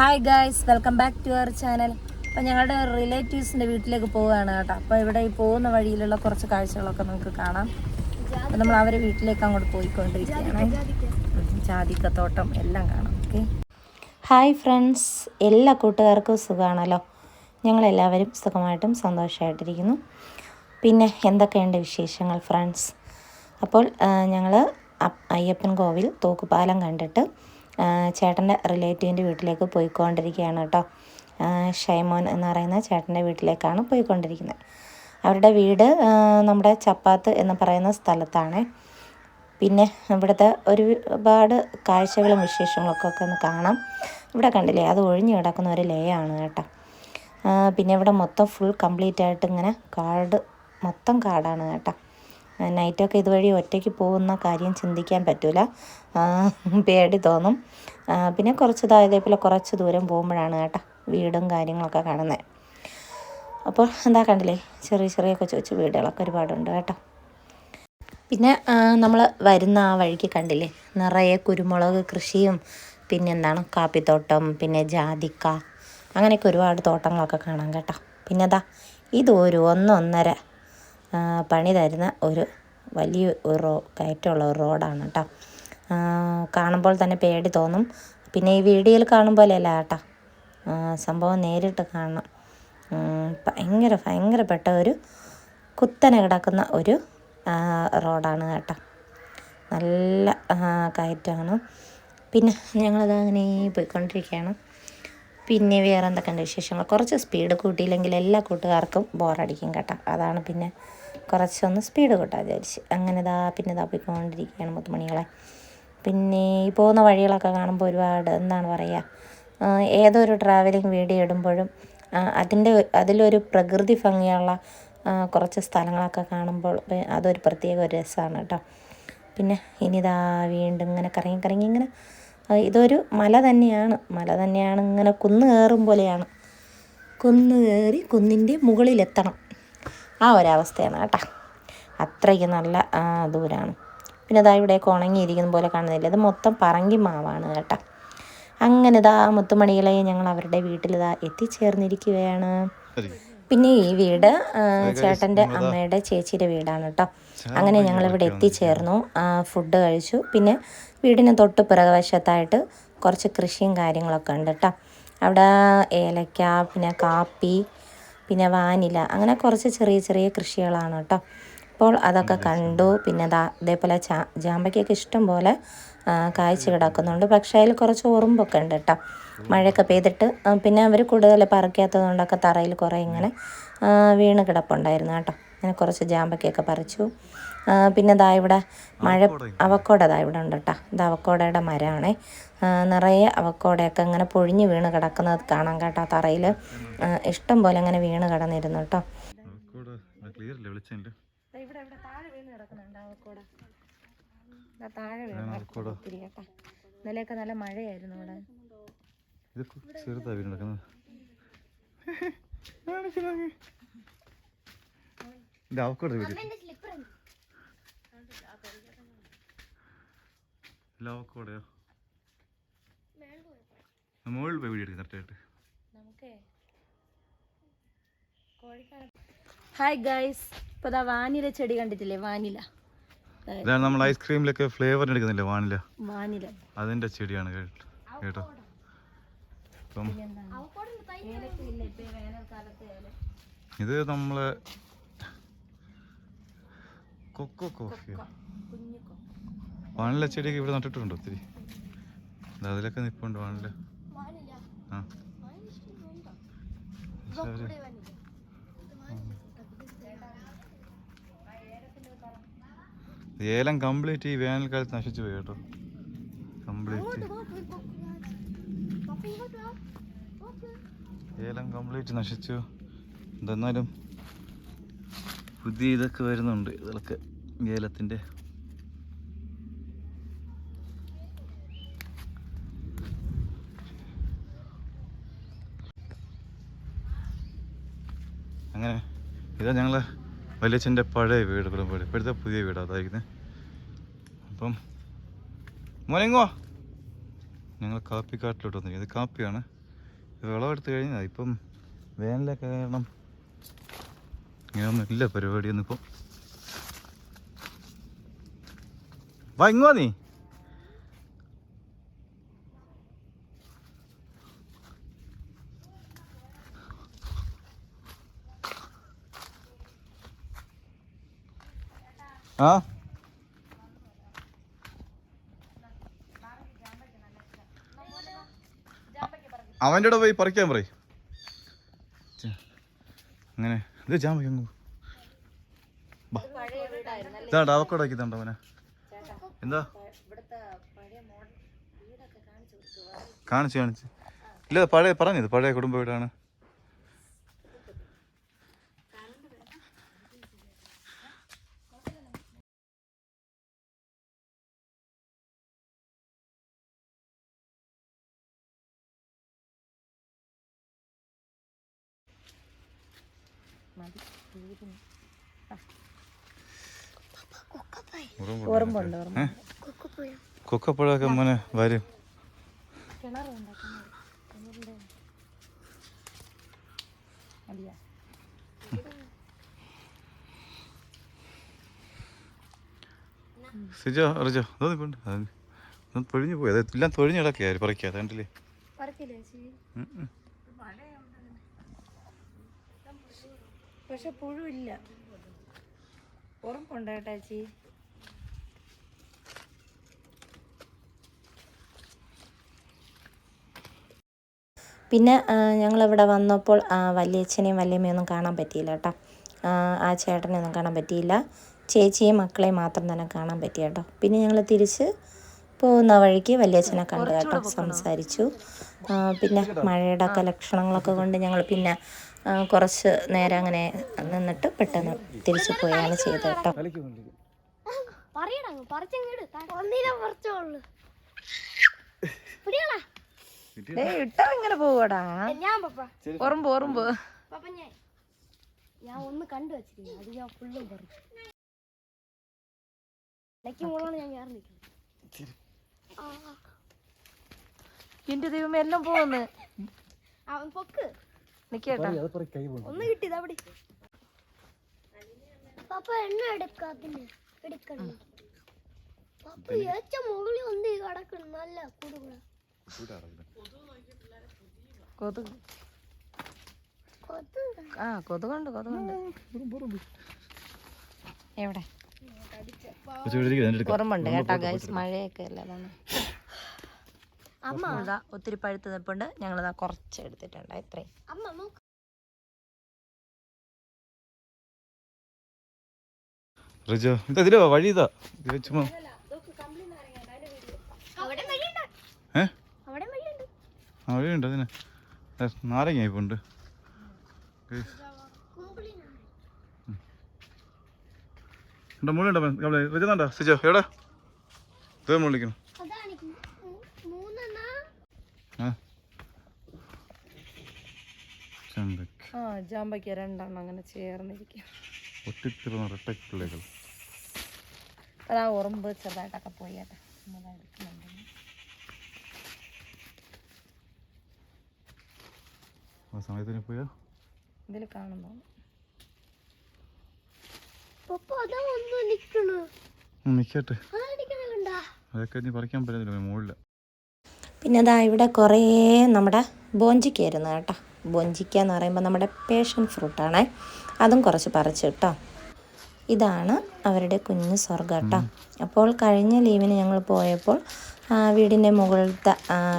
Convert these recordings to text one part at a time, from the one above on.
Hi guys welcome back to our channel അപ്പം ഞങ്ങളുടെ റിലേറ്റീവ്സിന്റെ വീട്ടിലേക്ക് പോവുകയാണ് കേട്ടോ. അപ്പോൾ ഇവിടെ ഈ പോകുന്ന വഴിയിലുള്ള കുറച്ച് കാഴ്ചകളൊക്കെ നമുക്ക് കാണാം. അപ്പം നമ്മൾ അവരെ വീട്ടിലേക്ക് അങ്ങോട്ട് പോയിക്കൊണ്ടിരിക്കുകയാണ്. ജാതിക്കത്തോട്ടം എല്ലാം കാണാം ഓക്കെ ഹായ് ഫ്രണ്ട്സ് എല്ലാ കൂട്ടുകാർക്കും സുഖമാണല്ലോ ഞങ്ങളെല്ലാവരും സുഖമായിട്ടും സന്തോഷമായിട്ടിരിക്കുന്നു. പിന്നെ എന്തൊക്കെയുണ്ട് വിശേഷങ്ങൾ ഫ്രണ്ട്സ് അപ്പോൾ ഞങ്ങൾ അയ്യപ്പൻ കോവിൽ തോക്കുപാലം കണ്ടിട്ട് ചേട്ടന്റെ റിലേറ്റീവിന്റെ വീട്ടിലേക്ക് പോയിക്കൊണ്ടിരിക്കുകയാണ് കേട്ടോ. ഷൈമോൻ എന്ന് പറയുന്ന ചേട്ടന്റെ വീട്ടിലേക്കാണ് പോയിക്കൊണ്ടിരിക്കുന്നത്. അവരുടെ വീട് നമ്മുടെ ചപ്പാത്ത് എന്ന് പറയുന്ന സ്ഥലത്താണ്. പിന്നെ ഇവിടുത്തെ ഒരുപാട് കാഴ്ചകളും വിശേഷങ്ങളൊക്കെ ഒക്കെ ഒന്ന് കാണാം. ഇവിടെ കണ്ടില്ലേ അത് ഒഴിഞ്ഞു കിടക്കുന്ന ഒരു ലേ ആണ് കേട്ടോ. പിന്നെ ഇവിടെ മൊത്തം ഫുൾ കംപ്ലീറ്റ് ആയിട്ട് ഇങ്ങനെ കാട് മൊത്തം കാടാണ് കേട്ടോ. നൈറ്റൊക്കെ ഇതുവഴി ഒറ്റയ്ക്ക് പോകുന്ന കാര്യം ചിന്തിക്കാൻ പറ്റില്ല പേടി തോന്നും. പിന്നെ കുറച്ച് ഇതാ ഇതേപോലെ കുറച്ച് ദൂരം പോകുമ്പോഴാണ് കേട്ടോ വീടും കാര്യങ്ങളൊക്കെ കാണുന്നത് അപ്പോൾ എന്താ കണ്ടില്ലേ? ചെറിയ ചെറിയ കൊച്ചു കൊച്ചു വീടുകളൊക്കെ ഒരുപാടുണ്ട് കേട്ടോ. പിന്നെ നമ്മൾ വരുന്ന ആ വഴിക്ക് കണ്ടില്ലേ? നിറയെ കുരുമുളക് കൃഷിയും പിന്നെ എന്താണ് കാപ്പിത്തോട്ടം പിന്നെ ജാതിക്ക അങ്ങനെയൊക്കെ ഒരുപാട് തോട്ടങ്ങളൊക്കെ കാണാം കേട്ടോ. പിന്നെ ദാ ഇത് ഒന്നൊന്നര പണി തരുന്ന ഒരു വലിയ ഒരു റോ കയറ്റമുള്ള ഒരു റോഡാണ് കേട്ടോ കാണുമ്പോൾ തന്നെ പേടി തോന്നും. പിന്നെ ഈ വീഡിയോയിൽ കാണും പോലെയല്ല കേട്ടോ സംഭവം നേരിട്ട് കാണണം. ഭയങ്കര ഭയങ്കരപ്പെട്ട ഒരു കുത്തനെ കിടക്കുന്ന ഒരു റോഡാണ് കേട്ടോ. നല്ല കയറ്റമാണ്. പിന്നെ ഞങ്ങളത് അങ്ങനെ പോയിക്കൊണ്ടിരിക്കുകയാണ്. പിന്നെ വേറെ എന്തൊക്കെയുണ്ട് വിശേഷങ്ങൾ? കുറച്ച് സ്പീഡ് കൂട്ടിയില്ലെങ്കിൽ എല്ലാ കൂട്ടുകാർക്കും ബോറടിക്കും കേട്ടോ. അതാണ് പിന്നെ കുറച്ചൊന്ന് സ്പീഡ് കൂട്ടാൻ വിചാരിച്ച്. അങ്ങനെ ഇതാ പിന്നെ ഇതാ പോയിക്കൊണ്ടിരിക്കുകയാണ് മുത്തുമണികളെ. പിന്നെ ഈ പോകുന്ന വഴികളൊക്കെ കാണുമ്പോൾ ഒരുപാട് എന്താണ് പറയുക ഏതൊരു ട്രാവലിംഗ് വീഡിയോ ഇടുമ്പോഴും അതിന്റെ അതിലൊരു പ്രകൃതി ഭംഗിയുള്ള കുറച്ച് സ്ഥലങ്ങളൊക്കെ കാണുമ്പോൾ അതൊരു പ്രത്യേക ഒരു രസമാണ് കേട്ടോ. പിന്നെ ഇനിതാ വീണ്ടും ഇങ്ങനെ കറങ്ങി കറങ്ങി ഇങ്ങനെ ഇതൊരു മല തന്നെയാണ്. മല തന്നെയാണ് ഇങ്ങനെ കുന്ന് കയറും പോലെയാണ്. കുന്ന് കയറി കുന്നിന്റെ മുകളിലെത്തണം. ആ ഒരവസ്ഥയാണ് കേട്ടോ. അത്രയ്ക്ക് നല്ല ദൂരമാണ് പിന്നെ ഇതാ ഇവിടെയൊക്കെ ഉണങ്ങിയിരിക്കുന്ന പോലെ കാണുന്നില്ല? ഇത് മൊത്തം പറങ്കി മാവാണ് കേട്ടോ. അങ്ങനെ ഇതാ മുത്തുമണികളെ ഞങ്ങൾ അവരുടെ വീട്ടിൽ ഇതാ എത്തിച്ചേർന്നിരിക്കുകയാണ്. പിന്നെ ഈ വീട് ചേട്ടന്റെ ചേട്ടന്റെ അമ്മയുടെ ചേച്ചിയുടെ വീടാണ് കേട്ടോ. അങ്ങനെ ഞങ്ങൾ ഇവിടെ എത്തിച്ചേർന്നു. ഫുഡ് കഴിച്ചു. പിന്നെ വീടിന് തൊട്ട് പിറകുവശത്തായിട്ട് കുറച്ച് കൃഷിയും കാര്യങ്ങളൊക്കെ ഉണ്ട് കേട്ടോ. അവിടെ ഏലക്ക പിന്നെ കാപ്പി പിന്നെ വാനില അങ്ങനെ കുറച്ച് ചെറിയ ചെറിയ കൃഷികളാണ് കേട്ടോ. അപ്പോൾ അതൊക്കെ കണ്ടു. പിന്നെ ദാ ഇതേപോലെ ചാ ജാമ്പയ്ക്കൊക്കെ ഇഷ്ടം പോലെ കായ്ച്ച് കിടക്കുന്നുണ്ട്. പക്ഷേ അതിൽ കുറച്ച് ഉറുമ്പൊക്കെ ഉണ്ട് കേട്ടോ. മഴയൊക്കെ പെയ്തിട്ട് പിന്നെ അവർ കൂടുതൽ പറിക്കാത്തത് കൊണ്ടൊക്കെ തറയിൽ കുറേ ഇങ്ങനെ വീണ് കിടപ്പുണ്ടായിരുന്നു കേട്ടോ. അങ്ങനെ കുറച്ച് ജാമ്പയ്ക്കൊക്കെ പറിച്ചു. പിന്നെ ദാ ഇവിടെ മഴ അവക്കോട ദാ ഇവിടെ ഉണ്ട് കേട്ടോ ഇത് അവക്കോടയുടെ മരമാണേ. നിറയെ അവക്കോടയൊക്കെ ഇങ്ങനെ പൊഴിഞ്ഞ് വീണ് കിടക്കുന്നത് കാണാം കേട്ടോ തറയിൽ. ഇഷ്ടം പോലെ അങ്ങനെ വീണ് കിടന്നിരുന്നു കേട്ടോ ക്ലിയർ അല്ലേ വിളിച്ചതിന്റെ? ഇവിടെ ഇവിടെ താഴെ വീണ് കിടക്കുന്നുണ്ട് അവക്കോട. ദാ താഴെ വീണ് അവക്കോട. കിടക്കുന്നു ഒത്തിരി ഇന്നലെയൊക്കെ നല്ല മഴയായിരുന്നു ഇവിടെ. ഇത് ചെറുതാ വീട് നടക്കുന്നത് ഇത് അവക്കോടെ വീട് ഇല്ല അവക്കോടെയോ മുകളിൽ പോയി വീട് എടുക്കും കറക്റ്റായിട്ട്. നമുക്കേ ഹായ് ഗൈസ് ഇപ്പൊ ദാ വാനില ചെടി കണ്ടിട്ടില്ലേ? വാനില. ഇതാണ് നമ്മൾ ഐസ്ക്രീമിലൊക്കെ ഫ്ലേവർ എടുക്കുന്നില്ലേ വാനില? വാനില. അതിന്റെ ചെടിയാണ് കേട്ടോ. ഇത് നമ്മളെ കൊക്കോ കോഫിയോ? വാനില ചെടിയൊക്കെ ഇവിടെ നട്ടിട്ടുണ്ട് ഒത്തിരി? അതിലൊക്കെ നിപ്പുണ്ട് വാനില. ആ. ഏലം കംപ്ലീറ്റ് ഈ വേനൽക്കാലത്ത് നശിച്ചു പോയി കേട്ടോ. കംപ്ലീറ്റ്. ഏലം കംപ്ലീറ്റ് നശിച്ചു. എന്തെന്നാലും പുതിയ ഇതൊക്കെ വരുന്നുണ്ട് ഇതൊക്കെ ഏലത്തിന്റെ. അങ്ങനെ ഇതാ ഞങ്ങളെ വലിയച്ഛന്റെ പഴയ വീട് കുളമ്പേട് ഇപ്പോഴത്തെ പുതിയ വീടാണ് അതായിരിക്കുന്നത് അപ്പം മോനെങ്ങോ ഞങ്ങൾ കാപ്പിക്കാട്ടിലോട്ട് വന്നിരിക്കുന്നത് ഇത് കാപ്പിയാണ്. വിളവെടുത്ത് കഴിഞ്ഞാൽ ഇപ്പം വേനലൊക്കെ കാരണം ഇങ്ങനെയൊന്നും ഇല്ല പരിപാടിയൊന്നും ഇപ്പം വാ ഇങ്ങോ നീ ആ അവന്റെ കൂടെ പോയി പറിക്കാൻ പറയും. അങ്ങനെ. ഇത് ജാമ്പ അങ്ങ് പഴയ വീടായിരുന്നല്ലേ ഇതാണ്ട് അവക്കോടെ ആക്കിത്തണ്ട അവനെ. എന്താ? ഇവിടുത്തെ പഴയ മോഡൽ വീടൊക്കെ കാണിച്ചു കൊടുക്കുക കാണിച്ചു കാണിച്ചു. ഇല്ല പഴയ പറഞ്ഞത് പഴയ കുടുംബ വീടാണ്. മതി വീടിന് ഉറുമ്പുണ്ട്. ഓർമ്മ ഉണ്ട് ഏ? കൊക്കപ്പഴമൊക്കെ മോനെ വരും. സിജോ റിജോ അതൊന്നും കൊണ്ട് അത് പൊഴിഞ്ഞു പോയി. അത് എല്ലാം തൊഴിഞ്ഞു കിടക്കുകയായിരുന്നു പറിക്കാതെ കണ്ടില്ലേ? ചേച്ചി. പക്ഷെ പുഴുവില്ല ഉറപ്പുണ്ടോ കേട്ടോ പിന്നെ ഞങ്ങളിവിടെ വന്നപ്പോൾ ആ, വല്യമ്മയും ഒന്നും കാണാൻ പറ്റിയില്ല കേട്ടോ. ആ, ചേട്ടനെ ഒന്നും കാണാൻ പറ്റിയില്ല. ചേച്ചിയും മക്കളെയും മാത്രം തന്നെ കാണാൻ പറ്റി കേട്ടോ. പിന്നെ ഞങ്ങൾ തിരിച്ച് പോകുന്ന വഴിക്ക് വല്യച്ഛനെ കണ്ടു കേട്ടോ സംസാരിച്ചു. പിന്നെ മഴയുടെ ഒക്കെ ലക്ഷണങ്ങളൊക്കെ കൊണ്ട് ഞങ്ങൾ പിന്നെ കുറച്ച് നേരം അങ്ങനെ നിന്നിട്ട് പെട്ടെന്ന് തിരിച്ചു പോയാണ് ചെയ്തത് കേട്ടോ. പറയണോ പറഞ്ഞു ഒന്നിനെ പറിച്ചോളൂ ഇട്ടോ ഇങ്ങനെ പോവാടാ ഉറുമ്പ് പപ്പ ഞാൻ ഒന്ന് കണ്ടു വച്ചിരിക്കുന്നു. അത് ഞാൻ ഫുള്ളും പറിച്ചു. എന്റെ ദൈവം എല്ലാം പൊക്ക്. നിക്കേട്ടാ ഒന്ന് കിട്ടിയത് അവിടെ പപ്പ എണ്ണ എടുക്കാത്തിന് എടുക്കണം പപ്പ ഏച്ച മുകളിൽ ഒന്ന് കിടക്കണം നല്ല കൂടുക കൊതുക് കൊതു. ആ കൊതുകുണ്ട് കൊതുകുണ്ട് എവിടെ? കേട്ടോ ഗൈസ് മഴയൊക്കെ അല്ലേ അതാണ്. അമ്മ ഇതാ ഒത്തിരി പഴുത്ത് നിൽപ്പുണ്ട് ഞങ്ങളിതാ കുറച്ച് എടുത്തിട്ടുണ്ട് ഇത്രയും. റിജോ ഇതാ ഇതിലോ വഴി ഇതാ. ചുമ്മാ അവിടെ ആ വഴിയുണ്ട് അതിന്. നാരങ്ങ ഇപ്പൊ ഉണ്ട് ഉണ്ടോ മുള്ളുണ്ടോ അവിടെ റിജുന്നുണ്ടോ സിജോ എവിടെ? ഇതേ മുള്ളിക്കണം ആ. ജാമ്പയ്ക്ക രണ്ടെണ്ണം അങ്ങനെ ചേർന്നിരിക്കും അതാ ഉറുമ്പ് ചെറുതായിട്ടൊക്കെ പോയി നമ്മളതാ എടുക്കുന്നുണ്ട് ആ സമയത്തിന് പോയാ? ഇതിൽ കാണുന്നു നിൽക്കട്ടെ അതൊക്കെ പറിക്കാൻ പറ്റുന്നില്ല മുകളിൽ പിന്നെ അതാ ഇവിടെ കുറേ നമ്മുടെ ബോഞ്ചിക്കായിരുന്നു കേട്ടോ. ബോഞ്ചിക്ക എന്ന് പറയുമ്പോൾ നമ്മുടെ പേഷൻ ഫ്രൂട്ടാണേ അതും കുറച്ച് പറിച്ചു കേട്ടോ. ഇതാണ് അവരുടെ കുഞ്ഞു സ്വർഗം കേട്ടോ. അപ്പോൾ കഴിഞ്ഞ ലീവിന് ഞങ്ങൾ പോയപ്പോൾ ആ, വീടിന്റെ മുകളിലത്തെ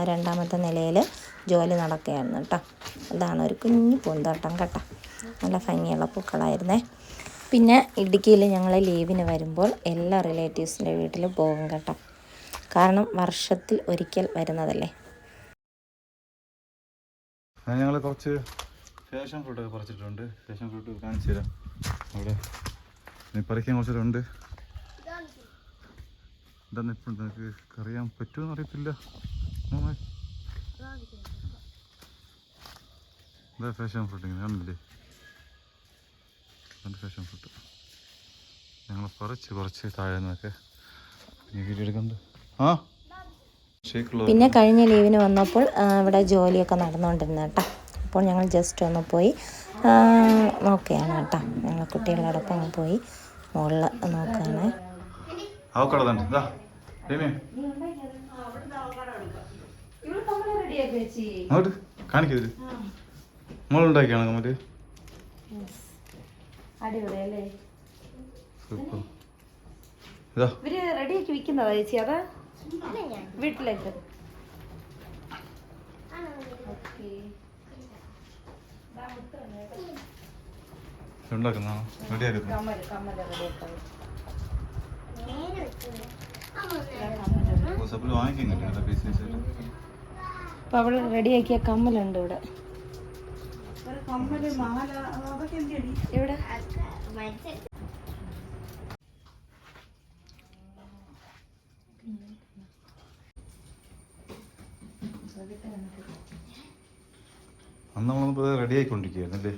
രണ്ടാമത്തെ നിലയിൽ ജോലി നടക്കുകയായിരുന്നു കേട്ടോ. അതാണ് ഒരു കുഞ്ഞു പൂന്തോട്ടം കേട്ടോ. നല്ല ഭംഗിയുള്ള പൂക്കളായിരുന്നേ. പിന്നെ ഇടുക്കിയിൽ ഞങ്ങൾ ലീവിന് വരുമ്പോൾ എല്ലാ റിലേറ്റീവ്സിന്റെ വീട്ടിൽ പോകും കേട്ടോ. കാരണം വർഷത്തിൽ ഒരിക്കൽ വരുന്നതല്ലേ. ഞങ്ങൾ കുറച്ച് ഫാഷൻ ഫ്രൂട്ടൊക്കെ പറിച്ചിട്ടുണ്ട്. ഫാഷൻ ഫ്രൂട്ട് കാണിച്ചു തരാം. അവിടെ ഇനി പറിക്കാൻ കുറച്ചിട്ടുണ്ട്. ഇതാന്ന് ഇപ്പം നിങ്ങൾക്ക് അറിയാൻ പറ്റുമെന്ന് അറിയത്തില്ല. ഇതാ ഫാഷൻ ഫ്രൂട്ട് ഇങ്ങനെ ഇതാണ് ഫാഷൻ ഫ്രൂട്ട് ഞങ്ങൾ കുറച്ച് കുറച്ച് താഴെ നിന്നൊക്കെ വീഡിയോ എടുക്കുന്നുണ്ട്. ആ? പിന്നെ കഴിഞ്ഞ ലീവിന് വന്നപ്പോൾ ഇവിടെ ജോലിയൊക്കെ നടന്നുകൊണ്ടിരുന്ന കേട്ടോ. അപ്പോൾ ഞങ്ങൾ ജസ്റ്റ് ഒന്ന് പോയി നോക്കുകയാണ് കേട്ടോ. ഞങ്ങൾ കുട്ടികളോടൊപ്പം അങ്ങ് പോയി മുകളിൽ നോക്കുകയാണ് അവക്കട തന്നെ ഇതാ രമ്യ അങ്ങോട്ട് കാണിക്കരുത് മോളുണ്ടാക്കിയാണ് കമ്മൽ അടിപൊളിയല്ലേ? സൂപ്പർ. ഇതാ. ഇവർ റെഡിയാക്കി വിൽക്കുന്നതാ ചേച്ചി അതാ? വീട്ടിലേക്ക്. ഉണ്ടാക്കുന്നതാണോ? റെഡിയാക്കുന്നു കമ്മൽ കമ്മൽ വാങ്ങിക്കാൻ കിട്ടും ബിസിനസ് അപ്പൊ അവൾ റെഡിയാക്കിയ കമ്മലുണ്ട് ഇവിടെ. ഇവിടെ അന്ന് നമ്മളിപ്പോ ready ആയിക്കൊണ്ടിരിക്കുകയായിരുന്നല്ലേ?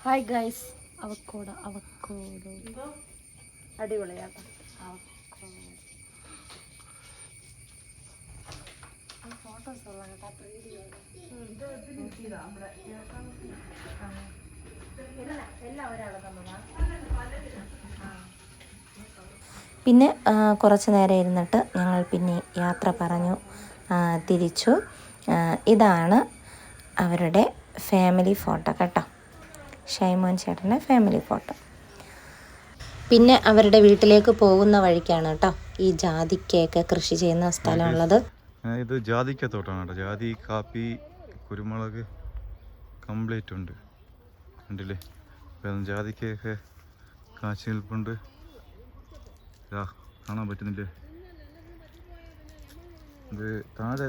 Hi guys avocado avocado. അടിപൊളിയാട്ടോ. Photos ഉള്ള കേട്ടോ എല്ലാം ഒരാളെ പിന്നെ കുറച്ച് നേരം ഇരുന്നിട്ട് ഞങ്ങൾ പിന്നെ യാത്ര പറഞ്ഞു തിരിച്ചു. ഇതാണ് അവരുടെ ഫാമിലി ഫോട്ടോ കേട്ടോ. ഷൈമോൻ ചേട്ടന്റെ ഫാമിലി ഫോട്ടോ പിന്നെ അവരുടെ വീട്ടിലേക്ക് പോകുന്ന വഴിക്കാണ് കേട്ടോ ഈ ജാതിക്കയൊക്കെ കൃഷി ചെയ്യുന്ന സ്ഥലമുള്ളത്. ഇത് ജാതിക്ക തോട്ടമാണ് കേട്ടോ. ജാതി കാപ്പി കുരുമുളക് കംപ്ലീറ്റ് ഉണ്ട്. കണ്ടില്ലേ? ജാതിക്കയൊക്കെ കാച്ചി നിൽപ്പുണ്ട്. കാണാൻ പറ്റുന്നില്ലേ? ഇത് താഴെ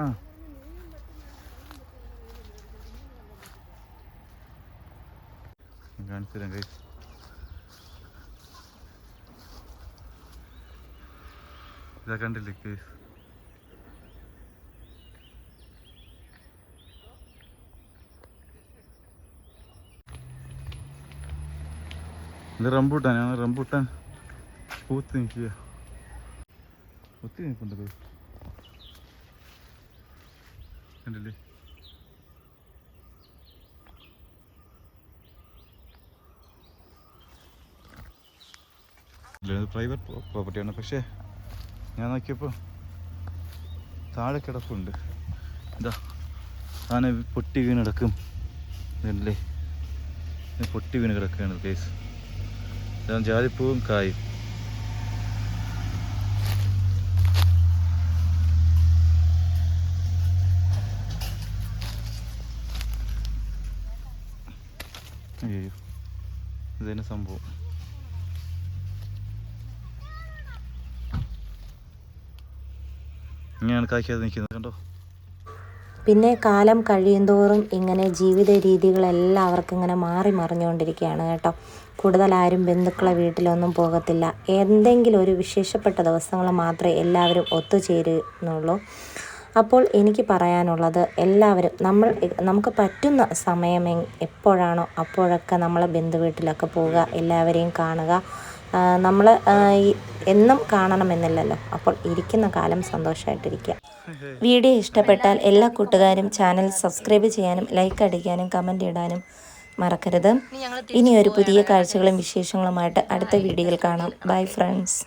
ആ കാണിച്ചു തരാം കൈ ഇതാ കണ്ടില്ലേ കേസ് ഇത് റംബൂട്ടാനാണ് റംബൂട്ടാൻ പൂത്ത് നിൽക്കുക. ഒത്തിരി നിൽപ്പുണ്ട് കണ്ടില്ലേ? പ്രൈവറ്റ് പ്രോപ്പർട്ടിയാണ്. പക്ഷേ ഞാൻ നോക്കിയപ്പോൾ താഴെ കിടപ്പുണ്ട്. ഇതാ ആന പൊട്ടി വീണ് കിടക്കും. ഇതല്ലേ? ഇത് പൊട്ടി വീണ് കിടക്കുകയാണ് കേസ് ഇതാണ് ജാതിപ്പൂവും കായും. അയ്യോ ഇതന്നെ സംഭവം? ഇങ്ങനെയാണ് കായ്ക്കാതെ നിൽക്കുന്നത് കണ്ടോ? പിന്നെ കാലം കഴിയുന്തോറും ഇങ്ങനെ ജീവിത രീതികളെല്ലാവർക്കും ഇങ്ങനെ മാറി മറിഞ്ഞുകൊണ്ടിരിക്കുകയാണ് കേട്ടോ. കൂടുതൽ ആരും ബന്ധുക്കളെ വീട്ടിലൊന്നും പോകത്തില്ല. എന്തെങ്കിലും ഒരു വിശേഷപ്പെട്ട ദിവസങ്ങൾ മാത്രമേ എല്ലാവരും ഒത്തുചേരുന്നുള്ളൂ. അപ്പോൾ എനിക്ക് പറയാനുള്ളത് എല്ലാവരും നമ്മൾ നമുക്ക് പറ്റുന്ന സമയം എപ്പോഴാണോ അപ്പോഴൊക്കെ നമ്മൾ ബന്ധുവീട്ടിലൊക്കെ പോവുക എല്ലാവരെയും കാണുക. നമ്മൾ എന്നും കാണണമെന്നില്ലല്ലോ. അപ്പോൾ ഇരിക്കുന്ന കാലം സന്തോഷമായിട്ടിരിക്കുക വീഡിയോ ഇഷ്ടപ്പെട്ടാൽ എല്ലാ കൂട്ടുകാരും ചാനൽ സബ്സ്ക്രൈബ് ചെയ്യാനും ലൈക്ക് അടിക്കാനും കമന്റ് ഇടാനും മറക്കരുത്. ഇനി ഒരു പുതിയ കാഴ്ചകളും വിശേഷങ്ങളുമായിട്ട് അടുത്ത വീഡിയോയിൽ കാണാം. Bye friends.